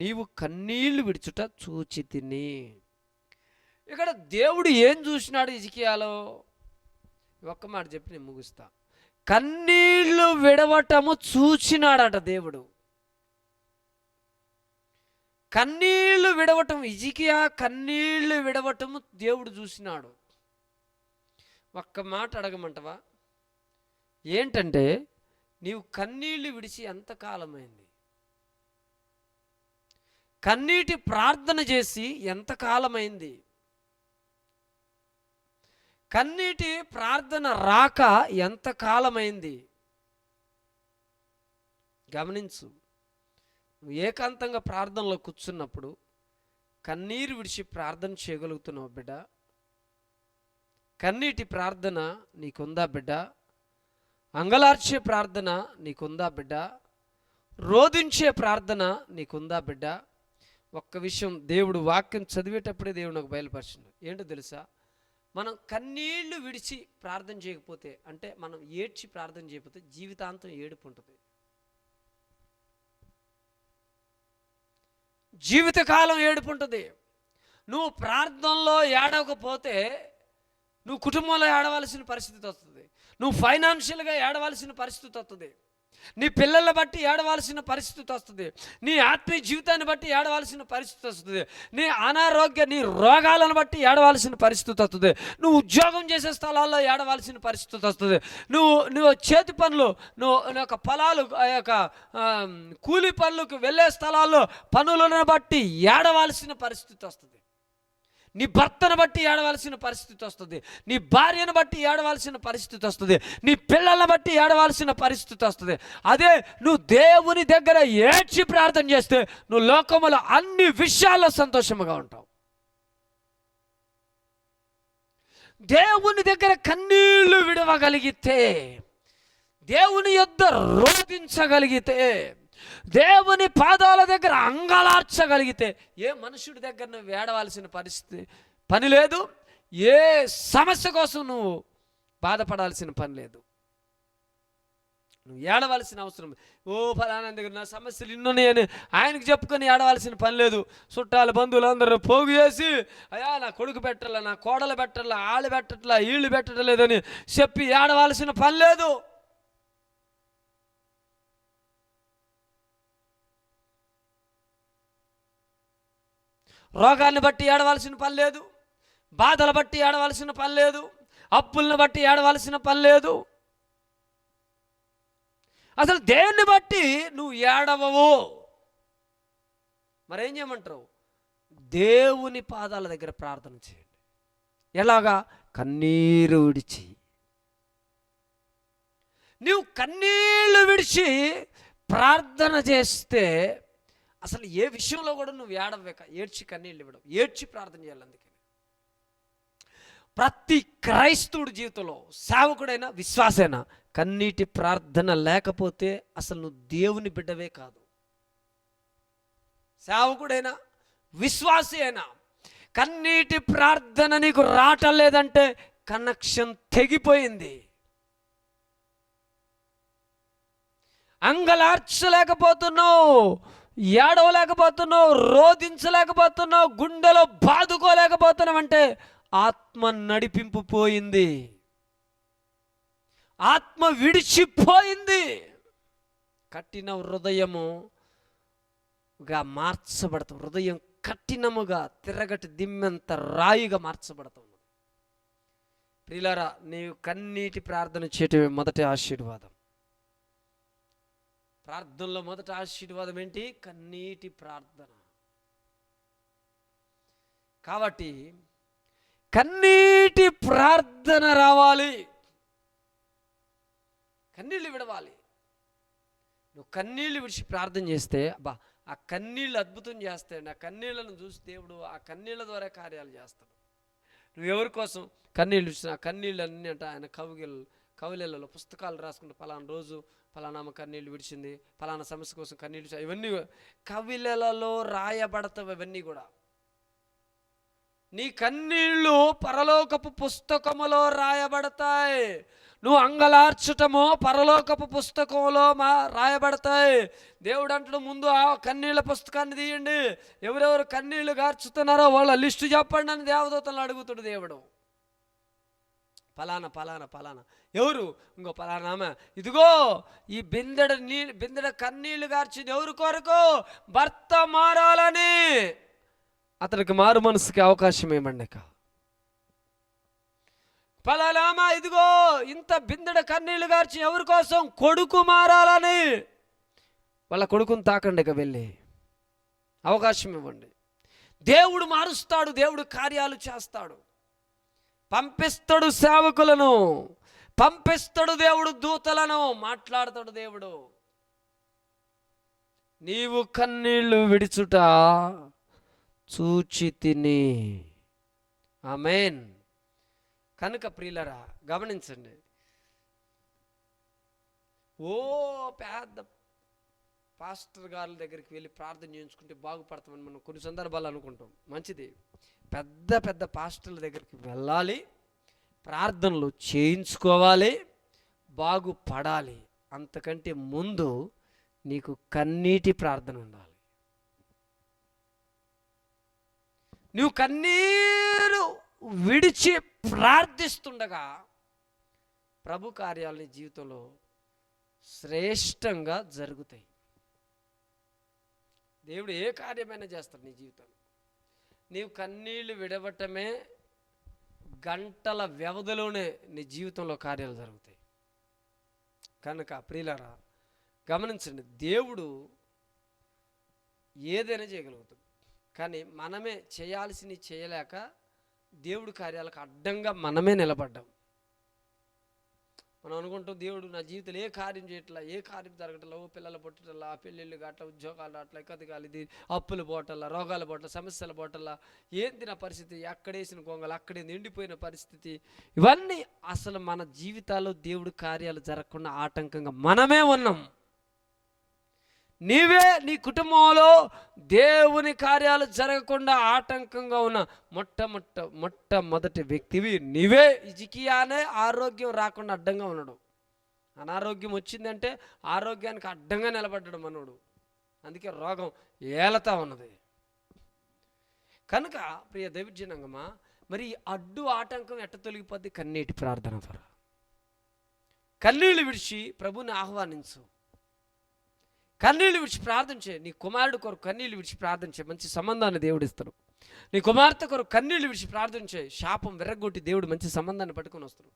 నీవు కన్నీళ్ళు విడుచుట చూచి తిని. ఇక్కడ దేవుడు ఏం చూసినాడు ఇజికియాలో ఒక్క మాట చెప్పి నేను ముగిస్తా. కన్నీళ్ళు విడవటము చూచినాడట దేవుడు. కన్నీళ్ళు విడవటం ఇజికియా కన్నీళ్ళు విడవటము దేవుడు చూసినాడు. ఒక్క మాట అడగమంటవా? ఏంటంటే నీవు కన్నీళ్ళు విడిచి ఎంతకాలమైంది? కన్నీటి ప్రార్థన చేసి ఎంతకాలమైంది? కన్నీటి ప్రార్థన రాక ఎంతకాలమైంది? గమనించు నువ్వు ఏకాంతంగా ప్రార్థనలో కూర్చున్నప్పుడు కన్నీరు విడిచి ప్రార్థన చేయగలుగుతున్నావు బిడ్డ. కన్నీటి ప్రార్థన నీకుందా బిడ్డ? అంగలార్చే ప్రార్థన నీకుందా బిడ్డ? రోధించే ప్రార్థన నీకుందా బిడ్డ? ఒక్క విషయం దేవుడు వాక్యం చదివేటప్పుడే దేవుడు నాకు బయలుపరిచింది ఏంటో తెలుసా? మనం కన్నీళ్ళు విడిచి ప్రార్థన చేయకపోతే అంటే మనం ఏడ్చి ప్రార్థన చేయకపోతే జీవితాంతం ఏడుపు ఉంటుంది. జీవితకాలం ఏడుపు ఉంటుంది. నువ్వు ప్రార్థనలో ఏడవకపోతే నువ్వు కుటుంబంలో ఏడవలసిన పరిస్థితి వస్తుంది. నువ్వు ఫైనాన్షియల్గా ఏడవలసిన పరిస్థితి వస్తుంది. నీ పిల్లల బట్టి ఏడవలసిన పరిస్థితి వస్తుంది. నీ ఆత్మీయ జీవితాన్ని బట్టి ఏడవలసిన పరిస్థితి వస్తుంది. నీ అనారోగ్య నీ రోగాలను బట్టి ఏడవలసిన పరిస్థితి వస్తుంది. నువ్వు ఉద్యోగం చేసే స్థలాల్లో ఏడవలసిన పరిస్థితి వస్తుంది. నువ్వు నువ్వు చేతి పనులు నువ్వు నీ యొక్క పొలాలు ఆ యొక్క కూలి పనులకు వెళ్ళే స్థలాల్లో పనులను బట్టి ఏడవలసిన పరిస్థితి వస్తుంది. నీ భర్తను బట్టి ఏడవలసిన పరిస్థితి వస్తుంది. నీ భార్యను బట్టి ఏడవలసిన పరిస్థితి వస్తుంది. నీ పిల్లలను బట్టి ఏడవలసిన పరిస్థితి వస్తుంది. అదే నువ్వు దేవుని దగ్గర ఏడ్చి ప్రార్థన చేస్తే నువ్వు లోకములో అన్ని విషయాల్లో సంతోషముగా ఉంటావు. దేవుని దగ్గర కన్నీళ్ళు విడవగలిగితే దేవుని యొద్ద రోధించగలిగితే దేవుని పాదాల దగ్గర అంగలార్చగలిగితే ఏ మనుషుడి దగ్గర నువ్వు ఏడవలసిన పరిస్థితి పని లేదు. ఏ సమస్య కోసం నువ్వు బాధపడాల్సిన పని లేదు. నువ్వు ఏడవలసిన అవసరం. ఓ ఫలానా దగ్గర నా సమస్యలు ఇన్నున్నాయని ఆయనకు చెప్పుకొని ఏడవలసిన పని లేదు. చుట్టాల బంధువులు అందరూ పోగు చేసి అయ్యా నా కొడుకు పెట్టాల నా కోడలు పెట్టాల ఆళ్ళు పెట్టట్లా వీళ్ళు పెట్టడం లేదని చెప్పి ఏడవలసిన పని లేదు. రోగాన్ని బట్టి ఏడవలసిన పని లేదు బాధలు బట్టి ఏడవలసిన పని లేదు అప్పులను బట్టి ఏడవలసిన పని లేదు. అసలు దేన్ని బట్టి నువ్వు ఏడవవు? మరేం చేయమంటారు? దేవుని పాదాల దగ్గర ప్రార్థన చేయండి. ఎలాగా? కన్నీరు విడిచి. నువ్వు కన్నీళ్ళు విడిచి ప్రార్థన చేస్తే అసలు ఏ విషయంలో కూడా నువ్వు ఏడవేక ఏడ్చి కన్నీళ్ళు ఇవ్వడం ఏడ్చి ప్రార్థన చేయాలి అందుకని ప్రతి క్రైస్తవుడి జీవితంలో సేవకుడైనా విశ్వాసైనా కన్నీటి ప్రార్థన లేకపోతే అసలు నువ్వు దేవుని బిడ్డవే కాదు. సేవకుడైనా విశ్వాసి అయినా కన్నీటి ప్రార్థన నీకు రావటం లేదంటే కనెక్షన్ తెగిపోయింది. అంగలార్చలేకపోతున్నావు. ఏడవలేకపోతున్నావు రోధించలేకపోతున్నావు గుండెలో బాదుకోలేకపోతున్నావు అంటే ఆత్మ నడిపింపు పోయింది. ఆత్మ విడిచిపోయింది. కట్టిన హృదయముగా మార్చబడతాం. హృదయం కఠినముగా తిరగటి దిమ్మెంత రాయిగా మార్చబడుతుంది ప్రిలారా నీవు కన్నీటి ప్రార్థన చేయటమే మొదటి ఆశీర్వాదం. ప్రార్థనలో మొదట ఆశీర్వాదం ఏంటి? కన్నీటి ప్రార్థన. కాబట్టి కన్నీటి ప్రార్థన రావాలి. కన్నీళ్ళు విడవాలి. నువ్వు కన్నీళ్ళు విడిచి ప్రార్థన చేస్తే అబ్బా ఆ కన్నీళ్ళు అద్భుతం చేస్తాయండి ఆ కన్నీళ్ళను చూసి దేవుడు ఆ కన్నీళ్ళ ద్వారా కార్యాలు చేస్తాడు. నువ్వు ఎవరి కోసం కన్నీళ్ళు ఇచ్చిన కన్నీళ్ళు అన్నీ అంటే ఆయన కవుగిళ్ళు కవులలో పుస్తకాలు రాసుకుంటే పలానా రోజు పలానా అమ్మ కన్నీళ్ళు విడిచింది పలానా సమస్య కోసం కన్నీళ్ళు ఇవన్నీ కవిలలలో రాయబడతావు ఇవన్నీ కూడా. నీ కన్నీళ్ళు పరలోకపు పుస్తకములో రాయబడతాయి. నువ్వు అంగలార్చటము పరలోకపు పుస్తకంలో మా రాయబడతాయి. దేవుడు అంటాడు ముందు ఆ కన్నీళ్ళ పుస్తకాన్ని తీయండి. ఎవరెవరు కన్నీళ్ళు గార్చుతున్నారో వాళ్ళ లిస్టు చెప్పండి అని దేవదూతలను అడుగుతాడు దేవుడు. పలానా పలానా పలానా. ఎవరు? ఇంకో పలానా ఆమె ఇదిగో ఈ బిందెడ నీ బిందెడ కన్నీళ్ళు గార్చింది ఎవరి కొరకు? భర్త మారాలని. అతనికి మారు మనసుకి అవకాశం ఏమండి పలానామా ఇదిగో ఇంత బిందెడ కన్నీళ్ళు గార్చి ఎవరి కోసం కొడుకు మారాలని. వాళ్ళ కొడుకుని తాకండి ఇక వెళ్ళి. అవకాశం ఇవ్వండి. దేవుడు మారుస్తాడు దేవుడు కార్యాలు చేస్తాడు. పంపిస్తాడు సేవకులను పంపిస్తాడు దేవుడు దూతలను మాట్లాడతాడు దేవుడు. నీవు కన్నీళ్ళు విడిచుట చూచి తిని. ఆమెన్. కనుక ప్రియులరా గమనించండి. ఓ పెద్ద పాస్టర్ గారి దగ్గరికి వెళ్ళి ప్రార్థన చేయించుకుంటే బాగుపడతామని మనం కొన్ని సందర్భాలు అనుకుంటాం. మంచిది. పెద్ద పెద్ద పాస్టర్ల దగ్గరికి వెళ్ళాలి ప్రార్థనలు చేయించుకోవాలి బాగుపడాలి. అంతకంటే ముందు నీకు కన్నీటి ప్రార్థన ఉండాలి. నువ్వు కన్నీరు విడిచి ప్రార్థిస్తుండగా ప్రభు కార్యాలని జీవితంలో శ్రేష్టంగా జరుగుతాయి. దేవుడు ఏ కార్యమైనా చేస్తాడు నీ జీవితంలో. నీవు కన్నీళ్ళు విడవటమే గంటల వ్యవధిలోనే నీ జీవితంలో కార్యాలు జరుగుతాయి. కనుక ప్రియులరా గమనించండి దేవుడు ఏదైనా చేయగలుగుతాడు. కానీ మనమే చేయాల్సింది చేయలేక దేవుడి కార్యాలకు అడ్డంగా మనమే నిలబడ్డాం. మనం అనుకుంటాం దేవుడు నా జీవితంలో ఏ కార్యం చేయట్లా ఏ కార్యం జరగట్లా ఓ పిల్లలు పుట్టటల్లా ఆ పెళ్ళిళ్ళు అట్లా ఉద్యోగాలు అట్లా ఎక్కదిగాలి ఇది అప్పులు పోటల్లా రోగాలు పోటల సమస్యలు పోటల్లా ఏంది నా పరిస్థితి ఎక్కడేసిన గొంగలు అక్కడే నిండిపోయిన పరిస్థితి? ఇవన్నీ అసలు మన జీవితాల్లో దేవుడు కార్యాలు జరగకుండా ఆటంకంగా మనమే ఉన్నాం. నీవే నీ కుటుంబంలో దేవుని కార్యాలు జరగకుండా ఆటంకంగా ఉన్న మొట్టమొట్ట మొట్టమొదటి వ్యక్తివి నీవే. ఇజికియానే ఆరోగ్యం రాకుండా అడ్డంగా ఉన్నాడు. అనారోగ్యం వచ్చిందంటే ఆరోగ్యానికి అడ్డంగా నిలబడ్డాడు మనోడు. అందుకే రోగం ఏలతా ఉన్నది. కనుక ప్రియ దైవజనంగమా మరి అడ్డు ఆటంకం ఎట్ట తొలగిపోద్ది? కన్నీటి ప్రార్థన ద్వారా. కన్నీళ్ళు విడిచి ప్రభుని ఆహ్వానించు. కన్నీళ్ళు విడిచి ప్రార్థన చేయి. నీ కుమారుడు కొరకు కన్నీళ్ళు విడిచి ప్రార్థన చేయి. మంచి సంబంధాన్ని దేవుడు ఇస్తాడు. నీ కుమార్తె కొరకు కన్నీళ్ళు విడిచి ప్రార్థన చేయి. శాపం విరగొట్టి దేవుడు మంచి సంబంధాన్ని పట్టుకొని వస్తాడు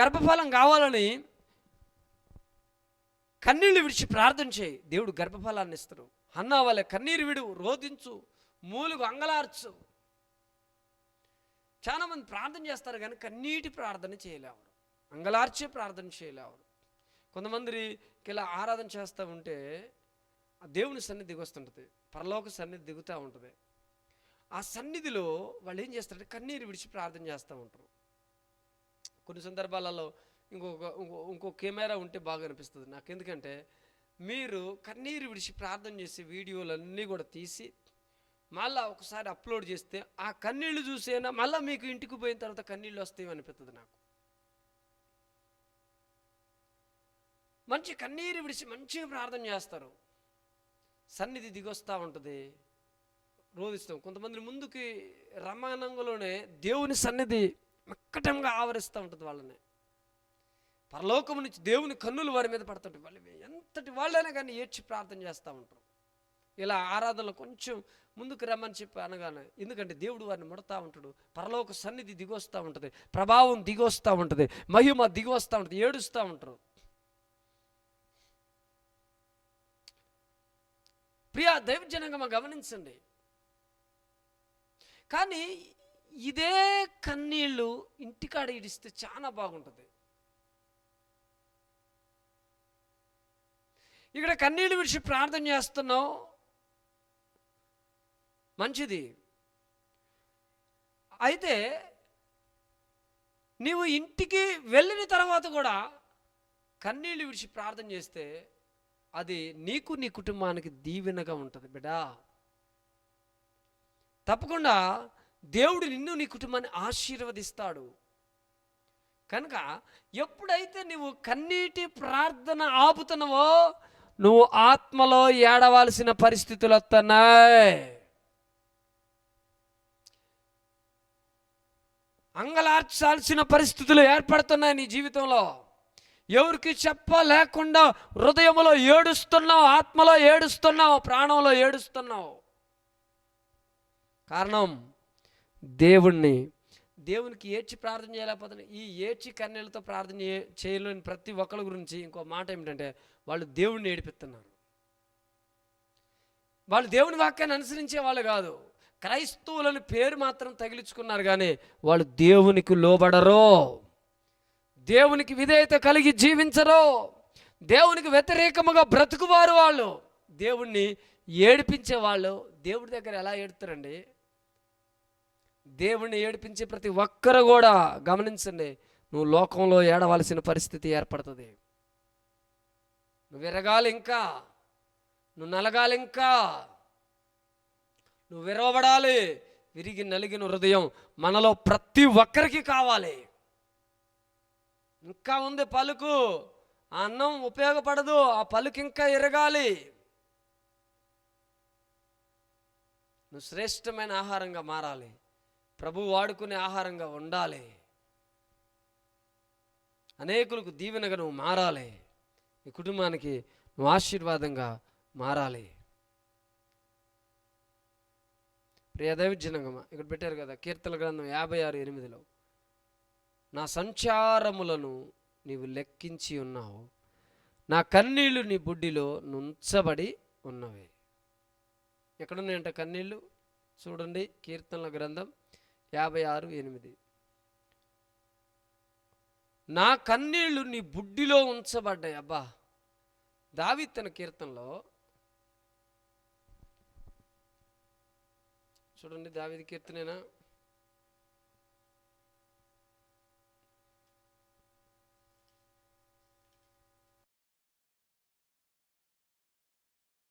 గర్భఫలం కావాలని కన్నీళ్ళు విడిచి ప్రార్థన చేయి. దేవుడు గర్భఫలాన్ని ఇస్తాడు. అన్న వాళ్ళ కన్నీరు విడు రోధించు మూలుగు అంగలార్చు. చాలా మంది ప్రార్థన చేస్తారు కానీ కన్నీటి ప్రార్థన చేయలేవరు. అంగలార్చే ప్రార్థన చేయలేవరు. కొంతమంది ఇలా ఆరాధన చేస్తూ ఉంటే ఆ దేవుని సన్నిధి దిగొస్తుంటుంది పరలోక సన్నిధి దిగుతూ ఉంటుంది. ఆ సన్నిధిలో వాళ్ళు ఏం చేస్తారంటే కన్నీరు విడిచి ప్రార్థన చేస్తూ ఉంటారు. కొన్ని సందర్భాలలో ఇంకొక ఇంకో ఇంకో కెమెరా ఉంటే బాగా అనిపిస్తుంది. నాకు ఎందుకంటే మీరు కన్నీరు విడిచి ప్రార్థన చేసే వీడియోలన్నీ కూడా తీసి మళ్ళీ ఒకసారి అప్లోడ్ చేస్తే ఆ కన్నీళ్ళు చూసేనా మళ్ళీ మీకు ఇంటికి పోయిన తర్వాత కన్నీళ్ళు వస్తాయి అనిపిస్తుంది నాకు. మంచి కన్నీరు విడిచి మంచిగా ప్రార్థన చేస్తారు. సన్నిధి దిగొస్తూ ఉంటుంది. రోధిస్తాం. కొంతమంది ముందుకి రమానంగంలోనే దేవుని సన్నిధి మక్కటంగా ఆవరిస్తూ ఉంటుంది వాళ్ళని. పరలోకం నుంచి దేవుని కన్నులు వారి మీద పడుతుంటాయి వాళ్ళు ఎంతటి వాళ్ళైనా కానీ ఏడ్చి ప్రార్థన చేస్తూ ఉంటారు. ఇలా ఆరాధనలో కొంచెం ముందుకు రమ్మని చెప్పి అనగానే ఎందుకంటే దేవుడు వారిని ముడతా ఉంటాడు. పరలోక సన్నిధి దిగొస్తూ ఉంటుంది. ప్రభావం దిగొస్తూ ఉంటుంది. మహిమ దిగొస్తూ ఉంటుంది. ఏడుస్తూ ఉంటారు. ప్రియ దైవజనంగా గమనించండి. కానీ ఇదే కన్నీళ్ళు ఇంటికాడ ఇడిస్తే చాలా బాగుంటుంది. ఇక్కడ కన్నీళ్ళు విడిచి ప్రార్థన చేస్తున్నావు. మంచిది. అయితే నీవు ఇంటికి వెళ్ళిన తర్వాత కూడా కన్నీళ్ళు విడిచి ప్రార్థన చేస్తే అది నీకు నీ కుటుంబానికి దీవెనగా ఉంటుంది బిడా తప్పకుండా దేవుడు నిన్ను నీ కుటుంబాన్ని ఆశీర్వదిస్తాడు. కనుక ఎప్పుడైతే నువ్వు కన్నీటి ప్రార్థన ఆపుతున్నావో నువ్వు ఆత్మలో ఏడవలసిన పరిస్థితులు వస్తున్నాయి అంగలార్చాల్సిన పరిస్థితులు ఏర్పడుతున్నాయి నీ జీవితంలో. ఎవరికి చెప్పలేకుండా హృదయంలో ఏడుస్తున్నావు ఆత్మలో ఏడుస్తున్నావు ప్రాణంలో ఏడుస్తున్నావు. కారణం దేవుణ్ణి. దేవునికి ఏడ్చి ప్రార్థన చేయలేకపోతే ఈ ఏడ్చి కన్నీళ్ళతో ప్రార్థన చేయలేని ప్రతి ఒక్కరి గురించి ఇంకో మాట ఏమిటంటే వాళ్ళు దేవుణ్ణి ఏడిపిస్తున్నారు. వాళ్ళు దేవుని వాక్యాన్ని అనుసరించే వాళ్ళు కాదు. క్రైస్తవులని పేరు మాత్రం తగిలించుకున్నారు కానీ వాళ్ళు దేవునికి లోబడరు. దేవునికి విధేయత కలిగి జీవించరు దేవునికి వ్యతిరేకముగా బ్రతుకువారు వాళ్ళు. దేవుణ్ణి ఏడిపించే వాళ్ళు దేవుడి దగ్గర ఎలా ఏడుతారండి? దేవుణ్ణి ఏడిపించే ప్రతి ఒక్కరు కూడా గమనించండి నువ్వు లోకంలో ఏడవలసిన పరిస్థితి ఏర్పడుతుంది. నువ్వు ఎరగాలి ఇంకా నువ్వు నలగాలి ఇంకా నువ్వు విరవబడాలి విరిగి నలిగిన హృదయం మనలో ప్రతి ఒక్కరికి కావాలి. ఇంకా ఉంది పలుకు. ఆ అన్నం ఉపయోగపడదు ఆ పలుకు ఇంకా ఎరగాలి. నువ్వు శ్రేష్టమైన ఆహారంగా మారాలి. ప్రభు వాడుకునే ఆహారంగా ఉండాలి. అనేకులకు దీవెనగా నువ్వు మారాలి. నీ కుటుంబానికి నువ్వు ఆశీర్వాదంగా మారాలి. ప్రియదైవజనంగమ ఇక్కడ పెట్టారు కదా కీర్తన గ్రంథం యాభై ఆరు ఎనిమిదిలో. నా సంచారములను నీవు లెక్కించి ఉన్నావు. నా కన్నీళ్ళు నీ బుడ్డిలో నుంచబడి ఉన్నవి. ఎక్కడున్నాయంట కన్నీళ్ళు చూడండి కీర్తనల గ్రంథం యాభై ఆరు ఎనిమిది. నా కన్నీళ్ళు నీ బుడ్డిలో ఉంచబడ్డాయి. అబ్బా! దావి తన కీర్తనలో చూడండి దావిది కీర్తనేనా?